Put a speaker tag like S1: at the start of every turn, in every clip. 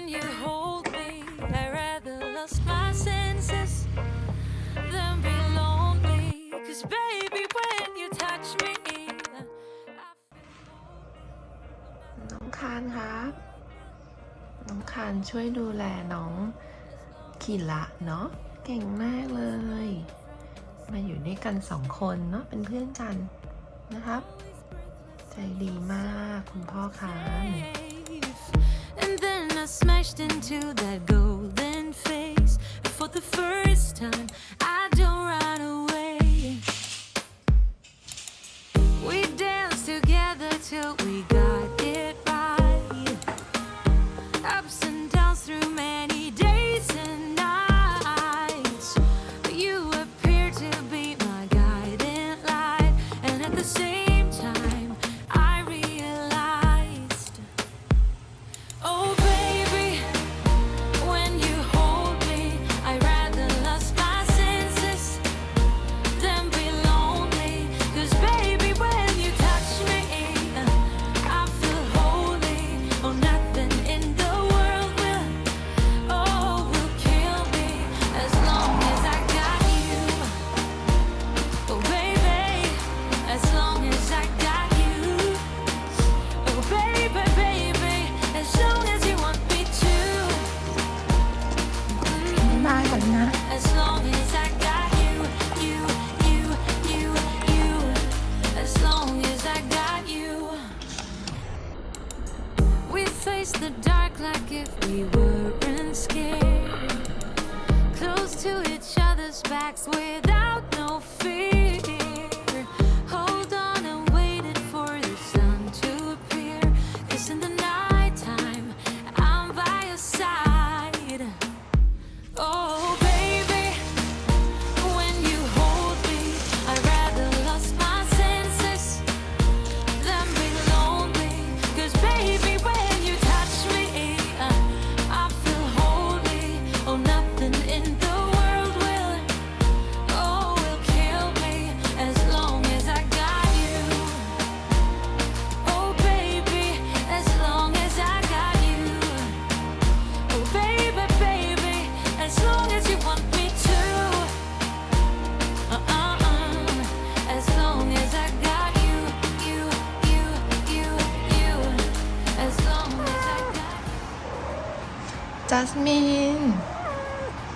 S1: when you hold me. I rather lost my senses than be lonely. Cause baby, when you touch me, I
S2: น้องคานครับ น้องคานช่วยดูแลน้องขีละเนาะ เก่งมากเลย มาอยู่ด้วยกันสองคนเนาะ เป็นเพื่อนกันนะครับ ใจดีมากคุณพ่อคาน
S1: Smashed into that golden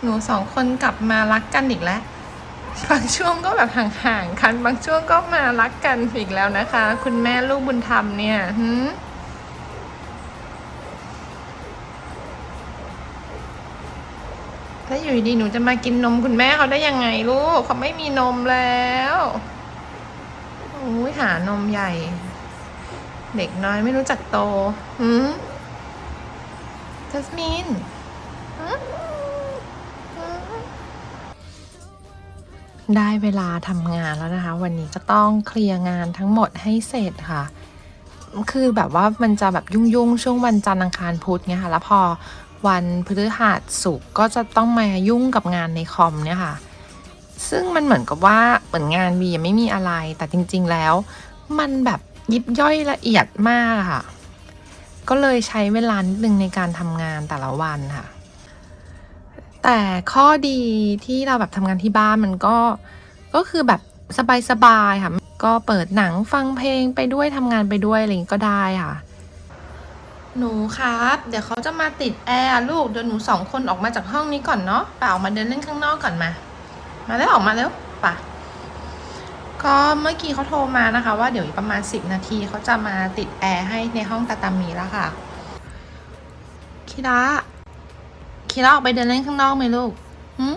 S2: หนูสองคนกลับมารักกันอีกแล้ว บางช่วงก็แบบห่างๆกัน บางช่วงก็มารักกันอีกแล้วนะคะ คุณแม่ลูกบุญธรรมเนี่ยหืมแล้วอยู่ดีๆหนูจะมากินนมคุณแม่เขาได้ยังไงลูกเขาไม่มีนมแล้วโอ้ยหานมใหญ่ เด็กน้อยไม่รู้จักโต หืมจัสมิน ได้เวลาทำงานแล้วนะคะ วันนี้ก็ต้องเคลียร์งานทั้งหมดให้เสร็จค่ะ คือแบบว่ามันจะแบบยุ่งๆ ช่วงวันจันทร์อังคารพุธเนี่ยค่ะ แล้วพอวันพฤหัสศุกร์ก็จะต้องมายุ่งกับงานในคอมเนี่ยค่ะ ซึ่งมันเหมือนกับว่าเหมือนงานวียังไม่มีอะไร แต่จริง ๆแล้ว มันแบบยิบย่อยละเอียดมากค่ะ ก็เลยใช้เวลานิดนึงในการทำงานแต่ละวันค่ะ แต่ข้อดีที่เราแบบทำงานที่บ้านมันก็ก็คือแบบสบายๆค่ะ ก็เปิดหนังฟังเพลงไปด้วยทำงานไปด้วยอะไรอย่างงี้ก็ได้ค่ะ หนูครับ เดี๋ยวเขาจะมาติดแอร์ลูกเดี๋ยวหนูสองคนออกมาจากห้องนี้ก่อนเนาะป่าออกมาเดินเล่นข้างนอกก่อนมา มาแล้วออกมาแล้วป่ะก็เมื่อกี้เขาโทรมานะคะ ว่าเดี๋ยวอีกประมาณ 10 นาทีเขาจะมาติดแอร์ให้ในห้องตาตามีแล้วค่ะคิระ คิระออกไปเดินเล่นข้างนอกไหมลูกหืม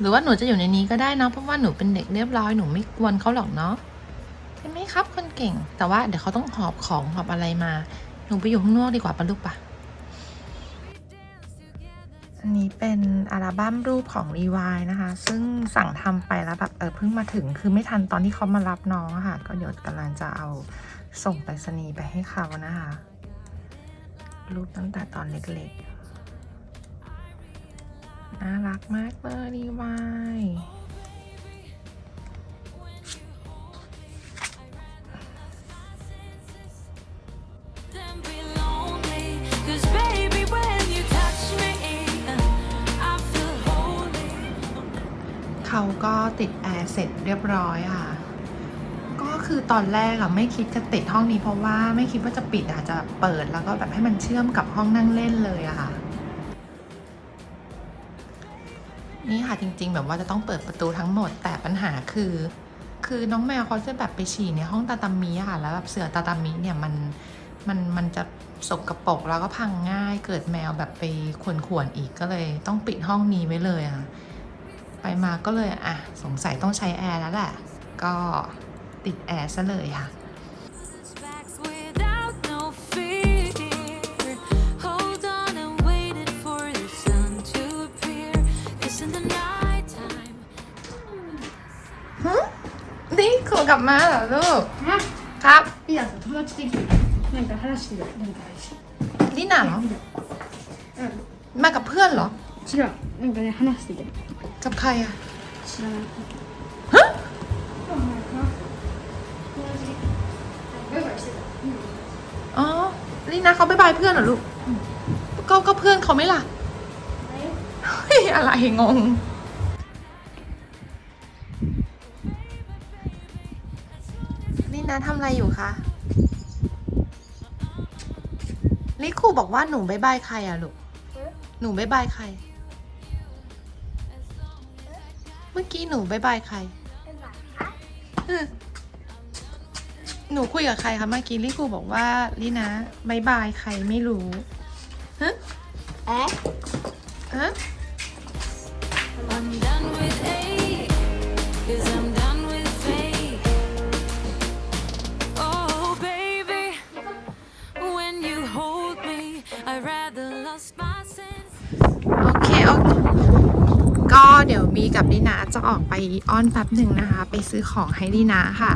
S2: หรือว่าหนูจะอยู่ในนี้ก็ได้เนาะเพราะว่าหนูเป็นเด็กเรียบร้อยหนูไม่กวนเขาหรอกเนาะใช่ไหมครับคนเก่ง แต่ว่าเดี๋ยวเขาต้องหอบของหอบอะไรมา หนูไปอยู่ข้างนอกดีกว่าปะลูกปะอันนี้เป็นอัลบั้มรูปของรีวายนะคะ ซึ่งสั่งทำไปแล้วแบบเออเพิ่งมาถึงคือไม่ทันตอนที่เขามารับน้องค่ะ ก็เดี๋ยวกำลังจะเอาส่งไปรษณีย์ไปให้เขานะคะ รูปตั้งแต่ตอนเล็กๆ น่ารักมากเลยดีวายเขาก็ติดแอร์เสร็จเรียบร้อยค่ะ คือตอนแรกอะไม่คิดจะติดห้องนี้เพราะว่าไม่คิดว่าจะปิดอาจจะเปิดแล้วก็แบบให้มันเชื่อมกับห้องนั่งเล่นเลยอะค่ะ นี่ค่ะจริง ๆ แบบว่าจะต้องเปิดประตูทั้งหมดแต่ปัญหาคือ คือน้องแมวเขาจะแบบไปฉี่ในห้องตาตามีอะค่ะ แล้วแบบเสือตาตามีเนี่ยมันมันมันจะสกรปรกแล้วก็พังง่ายเกิดแมวแบบไปขวนๆอีกก็เลย ต้องปิดห้องนี้ไว้เลยอะไปมาก็เลยอะสงสัยต้องใช้แอร์แล้วแหละก็ ติดแอร์ซะเลยค่ะ
S1: Backs without no fear. Hold on and waited for the sun to appear. 'Cause in the nighttime.
S2: นี่ครูกลับมาเหรอลูก
S3: あ
S2: ครับ
S3: いいや友達できたなんか話してるなんか
S2: นี่หนาเหรอ
S3: うん
S2: มากับเพื่อนเหรอ
S3: 違うなんかね話してて
S2: กับใครอะ
S3: 知らない ไม่ไหวสิ
S2: อ๋อนี่นะเขาบายบายเพื่อนเหรอลูกก็ก็เพื่อนเขาไม่ล่ะเฮ้อะไรงงนี่นะทำอะไรอยู่คะลิคูบอกว่าหนูบายบายใครอะลูก หนูบายบายใคร เมื่อกี้หนูบายบายใคร หนูคุยกับใครคะเมื่อกี้ลิครูบอกว่าลินะบายบายใครไม่รู้ฮะ
S3: え
S2: ฮะ
S1: I'm done with hate, cause I'm done with fake. Oh, baby, when you hold me, I rather lost my sense.
S2: โอเคโอเคก็เดี๋ยวมีกับดีนาจะออกไปอ้อนแป๊บหนึ่งนะคะ ไปซื้อของให้ดีนาค่ะ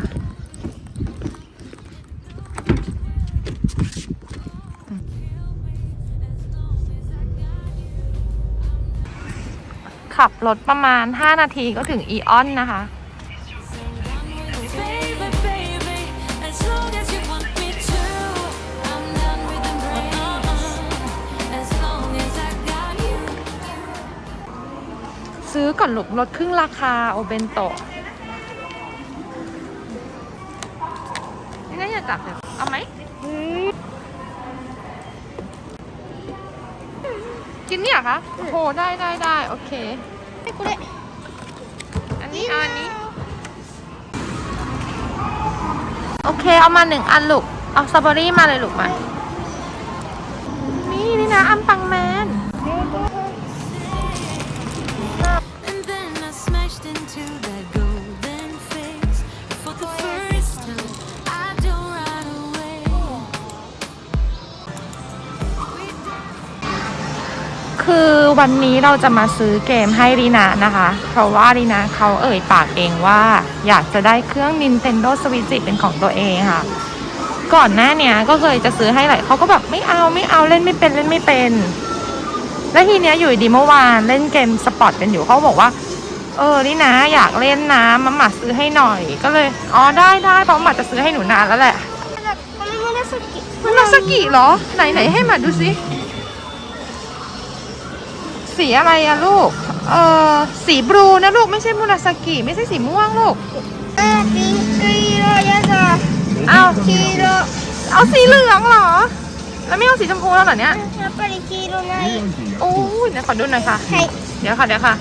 S2: ขับรถประมาณ 5 นาทีก็ถึงอีออนนะคะ ซื้อก่อนหลกรถครึ่งราคาโอเบนโตะนี่ก็อย่าจับเลย กินเนี่ยคะโอ้โหได้ได้ได้โอเค
S3: ให้กูเลย
S2: อันนี้เอาอันนี้ โอเคเอามาหนึ่งอันลูก เอาสตรอเบอรี่มาเลยลูกมา นี่นี่นะอัม วันนี้เราจะมาซื้อเกมให้รีนานะคะ เพราะว่ารีนาเขาเอ่ยปากเองว่า อยากจะได้เครื่อง Nintendo Switch เป็นของตัวเองค่ะ ก่อนหน้าเนี้ยก็เคยจะซื้อให้หลายเขาก็แบบไม่เอาไม่เอาเล่นไม่เป็นเล่นไม่เป็น และทีเนี้ยอยู่ดีเมื่อวานเล่นเกมสปอร์ตกันอยู่เขาบอกว่า เออนี่นะอยากเล่นนะมาหมาซื้อให้หน่อย ก็เลยอ๋อได้ได้เพราะมาจะซื้อให้หนูนานแล้วแหละ
S3: มันนา
S2: สกิมันนสกิเหรอไหนไหนให้หมาดูสิ สีอะไรอะลูก เออสีบลูนะลูกไม่ใช่มุนาสกิไม่ใช่สีม่วงลูกเอา
S3: สีโร
S2: เอาสีเหลืองเหรอ แล้วไม่เอาสีชมพูแล้วเหรอเนี่ยโอ้ยนะขอดูหน่อยค่ะ เดี๋ยวค่ะเดี๋ยวค่ะ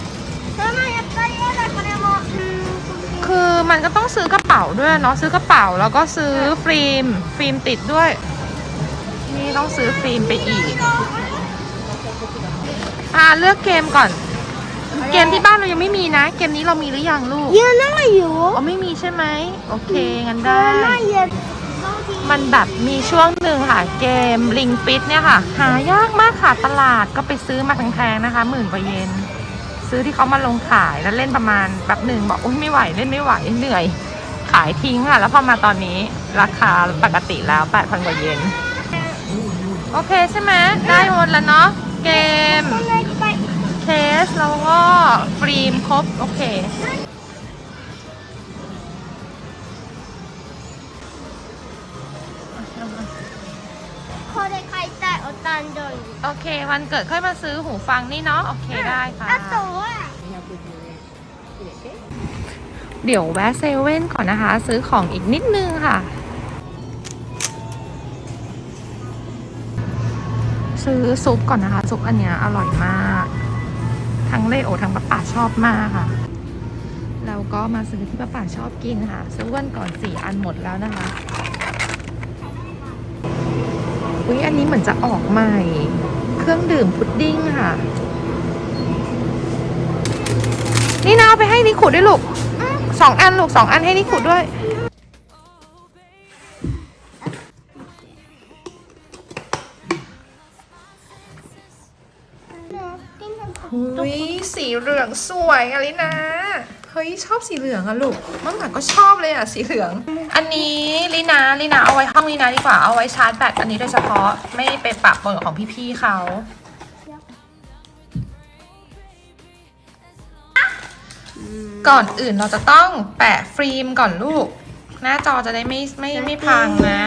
S2: คือมันก็ต้องซื้อกระเป๋าด้วยเนาะซื้อกระเป๋าแล้วก็ซื้อฟิล์มฟิล์มติดด้วย นี่ต้องซื้อฟิล์มไปอีก อ่าเลือกเกมก่อน เกมที่บ้านเรายังไม่มีนะ เกมนี้เรามีหรือยังลูก
S3: เยอะนั่ง
S2: อยู่อ๋อไม่มีใช่ไหมโอเคงั้นได้
S3: ม่เย็น
S2: มันแบบมีช่วงหนึ่งค่ะ เกมลิงฟิตเนี่ยค่ะ หายากมากค่ะตลาดก็ไปซื้อมาแพงๆนะคะหมื่นกว่าเยนซื้อที่เขามาลงขายแล้วเล่นประมาณแบบหนึ่งบอกโอ้ยไม่ไหวเล่นไม่ไหวเหนื่อย ขายทิ้งค่ะ แล้วพอมาตอนนี้ราคาปกติแล้วดพันกว่าเยนโอเคใช่ไหมได้หมดแล้วเนาะ เกม
S3: こんないっぱい
S2: เคสแล้วก็ฟิล์มครบ โอเค
S3: これ買いたいお誕生日
S2: โอเค วันเกิดค่อยมาซื้อหูฟังนี่เนาะโอเคได้ค่ะ
S3: あとは
S2: เดี๋ยวแวะเซเว่นก่อนนะคะ ซื้อของอีกนิดนึงค่ะ ซื้อซุปก่อนนะคะ ซุปอันเนี้ยอร่อยมาก ทั้งเลโอทั้งป้าป่าชอบมากค่ะ แล้วก็มาซื้อที่ป้าป่าชอบกินค่ะ ซื้อวันก่อนสี่อันหมดแล้วนะคะอุ้ยอันนี้เหมือนจะออกใหม่ เครื่องดื่มพุดดิ้งค่ะ นี่นะเอาไปให้นิขุดด้วยลูกสองอันลูกสองอันให้นิขุดด้วย เฮ้ยสีเหลืองสวยอะลินะเฮ้ยชอบสีเหลืองอะลูกมั่งหมาก็ชอบเลยอะสีเหลือง อันนี้ลินาลินาเอาไว้ห้องลินาดีกว่าเอาไว้ชาร์จแบตอันนี้โดยเฉพาะไม่ไปปะปนกับของพี่ๆเขาก่อนอื่นเราจะต้องแปะฟิล์มก่อนลูก หน้าจอจะได้ไม่ไม่ไม่พังนะ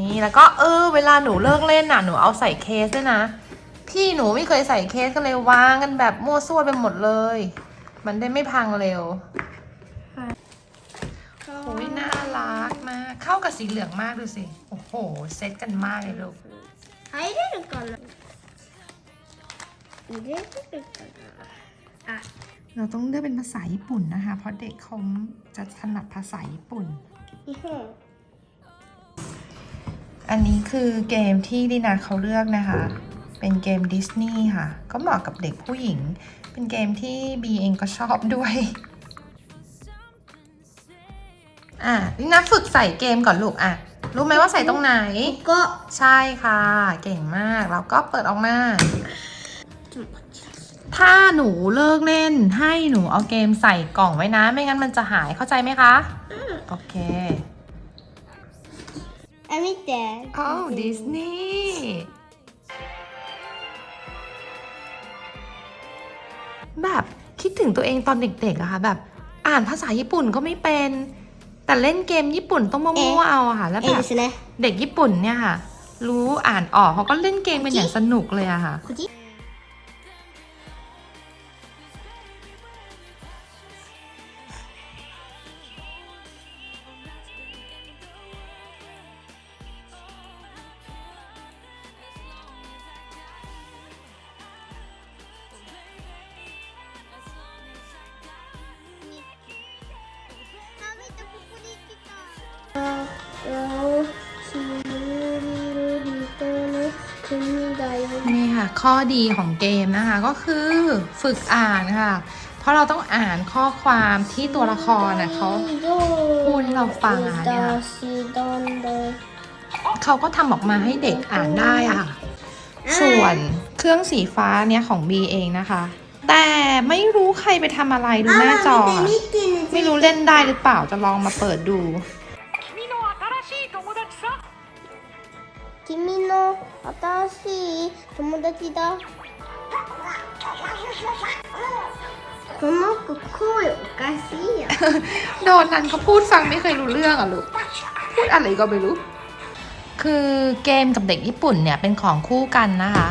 S2: นี่แล้วก็เออ เวลาหนูเลิกเล่นน่ะหนูเอาใส่เคสด้วยนะ ที่หนูไม่เคยใส่เคสก็เลยวางกันแบบมั่วซั่วไปหมดเลย มันได้ไม่พังเร็วโอ้ยน่ารักมาก เข้ากับสีเหลืองมากดูสิ โอ้โห เซ็ตกันมากเลยลูก
S3: ไอ้ได้ก่อนเลยได้ก่อน
S2: เราต้องเลือกเป็นภาษาญี่ปุ่นนะคะ เพราะเด็กเขาจะถนัดภาษาญี่ปุ่น อันนี้คือเกมที่ดินาเขาเลือกนะคะ เป็นเกมดิสนีย์ค่ะ ก็เหมาะกับเด็กผู้หญิง เป็นเกมที่บีเองก็ชอบด้วย อะลินะฝึกใส่เกมก่อนลูกอะ รู้ไหมว่าใส่ตรงไหน
S3: ก็
S2: ใช่ค่ะ เก่งมาก แล้วก็เปิดออกมา ถ้าหนูเลิกเล่นให้หนูเอาเกมใส่กล่องไว้นะ ไม่งั้นมันจะหายเข้าใจไหมคะ โอเค I mean that. Oh, Disney. แบบคิดถึงตัวเองตอนเด็กๆอะค่ะแบบอ่านภาษาญี่ปุ่นก็ไม่เป็น แต่เล่นเกมญี่ปุ่นต้องมั่วเอาอะค่ะ แล้วแบบเด็กญี่ปุ่นเนี่ยค่ะ รู้อ่านออกเขาก็เล่นเกมเป็นอย่างสนุกเลยอะค่ะ นี่ค่ะ ข้อดีของเกมนะคะก็คือฝึกอ่านค่ะ เพราะเราต้องอ่านข้อความที่ตัวละครนะเขาพูดให้เราฟังอะเนี่ยเขาก็ทำออกมาให้เด็กอ่านได้อะค่ะ ส่วนเครื่องสีฟ้าเนี่ยของ B เองนะคะ แต่ไม่รู้ใครไปทำอะไรดูหน้าจอ ไม่รู้เล่นได้หรือเปล่าจะลองมาเปิดดู
S3: の新しい友達だこの子声おかしいよ
S2: โดนนั้นเขาพูดฟังไม่เคยรู้เรื่องอ่ะลูก พูดอะไรก็ไม่รู้ คือเกมกับเด็กญี่ปุ่นเนี่ยเป็นของคู่กันนะคะ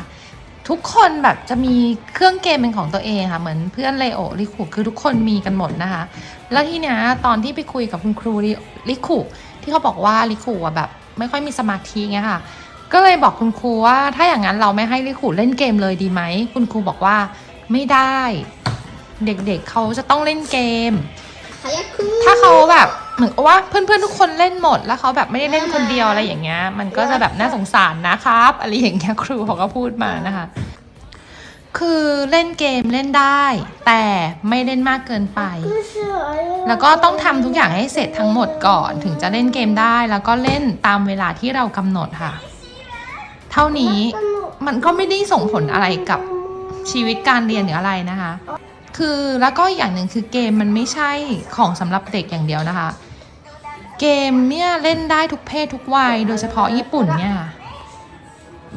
S2: ทุกคนแบบจะมีเครื่องเกมเป็นของตัวเองค่ะ เหมือนเพื่อนเลโอริคุคือทุกคนมีกันหมดนะคะ แล้วทีเนี้ยตอนที่ไปคุยกับคุณครูริริคุที่เขาบอกว่าริคุอะแบบ ไม่ค่อยมีสมาธิเงี้ยค่ะ ก็เลยบอกคุณครูว่า ถ้าอย่างนั้นเราไม่ให้ริคุเล่นเกมเลยดีไหม คุณครูบอกว่าไม่ได้ เด็กๆเเขาจะต้องเล่นเกม
S3: 早く
S2: ถ้าเขาแบบเหมือนกับว่าเพื่อนๆทุกคนเล่นหมด แล้วเขาแบบไม่ได้เล่นคนเดียวอะไรอย่างเงี้ย มันก็จะแบบน่าสงสารนะครับ อะไรอย่างเงี้ยครูเขาก็พูดมานะคะ คือเล่นเกมเล่นได้ แต่ไม่เล่นมากเกินไป แล้วก็ต้องทำทุกอย่างให้เสร็จทั้งหมดก่อน ถึงจะเล่นเกมได้ แล้วก็เล่นตามเวลาที่เรากำหนดค่ะ เท่านี้มันก็ไม่ได้ส่งผลอะไรกับชีวิตการเรียนหรืออะไรนะคะ คือแล้วก็อย่างหนึ่งคือเกมมันไม่ใช่ของสำหรับเด็กอย่างเดียวนะคะ เกมเนี่ยเล่นได้ทุกเพศทุกวัย โดยเฉพาะญี่ปุ่นเนี่ย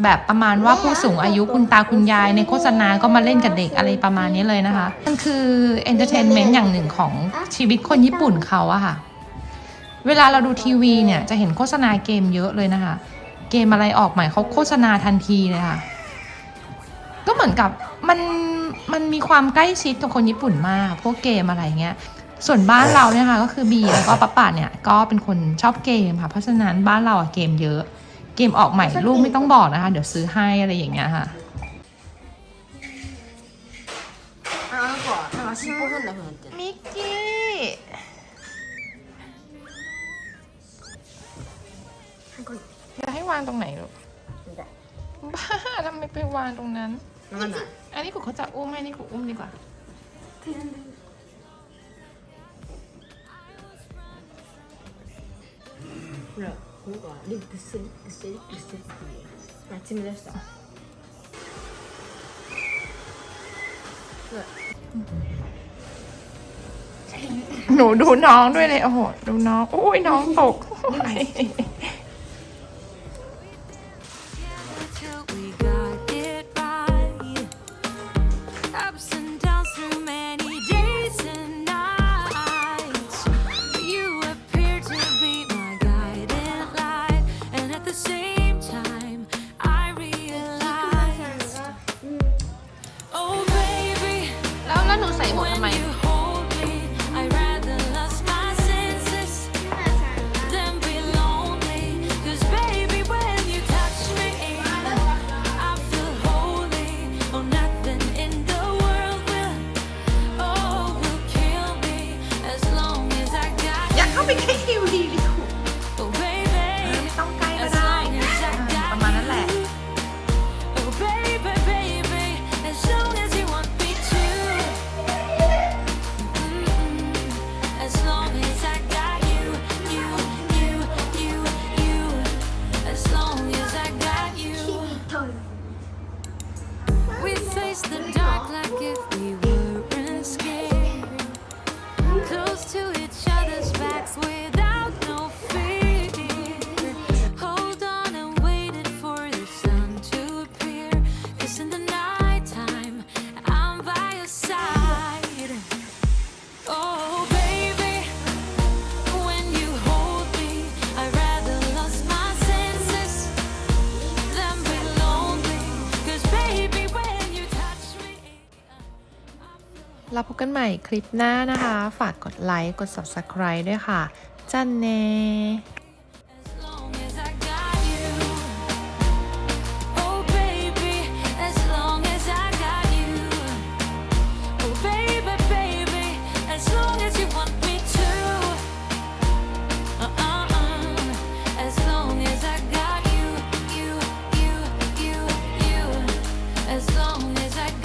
S2: แบบประมาณว่าผู้สูงอายุคุณตาคุณยายในโฆษณาก็มาเล่นกับเด็กอะไรประมาณนี้เลยนะคะ มันคือเอนเตอร์เทนเมนต์อย่างหนึ่งของชีวิตคนญี่ปุ่นเขาอะค่ะ เวลาเราดูทีวีเนี่ยจะเห็นโฆษณาเกมเยอะเลยนะคะ เกมอะไรออกใหม่เขาโฆษณาทันทีเลยค่ะ
S1: ก็เหมือนกับมันมันมีความใกล้ชิดกับคนญี่ปุ่นมาก พวกเกมอะไรเงี้ย ส่วนบ้านเราเนี่ยค่ะก็คือบีแล้วก็ป้าป่าเนี่ยก็เป็นคนชอบเกมค่ะ เพราะฉะนั้นบ้านเราอะเกมเยอะ เกมออกใหม่ลูกไม่ต้องบอกนะคะ เดี๋ยวซื้อให้อะไรอย่างเงี้ยค่ะ
S4: ああの子はなんか尻尾踏んだふんって
S1: มิกกี้ จะให้วางตรงไหนลูก บ้าทำไมไปวางตรงนั้น
S4: わかんない
S1: อันนี้กูเขาจะอุ้มให้นี่กูอุ้มดีกว่า
S4: ほらこの子はリックスリックスリックスっていうあ血み出したほら
S1: หนูดูน้องด้วยเลยโอ้โห ดูน้อง โอ้ยน้องตก เราพบกันใหม่คลิปหน้านะคะ ฝากกดไลค์ กด subscribe ด้วยค่ะ จันเน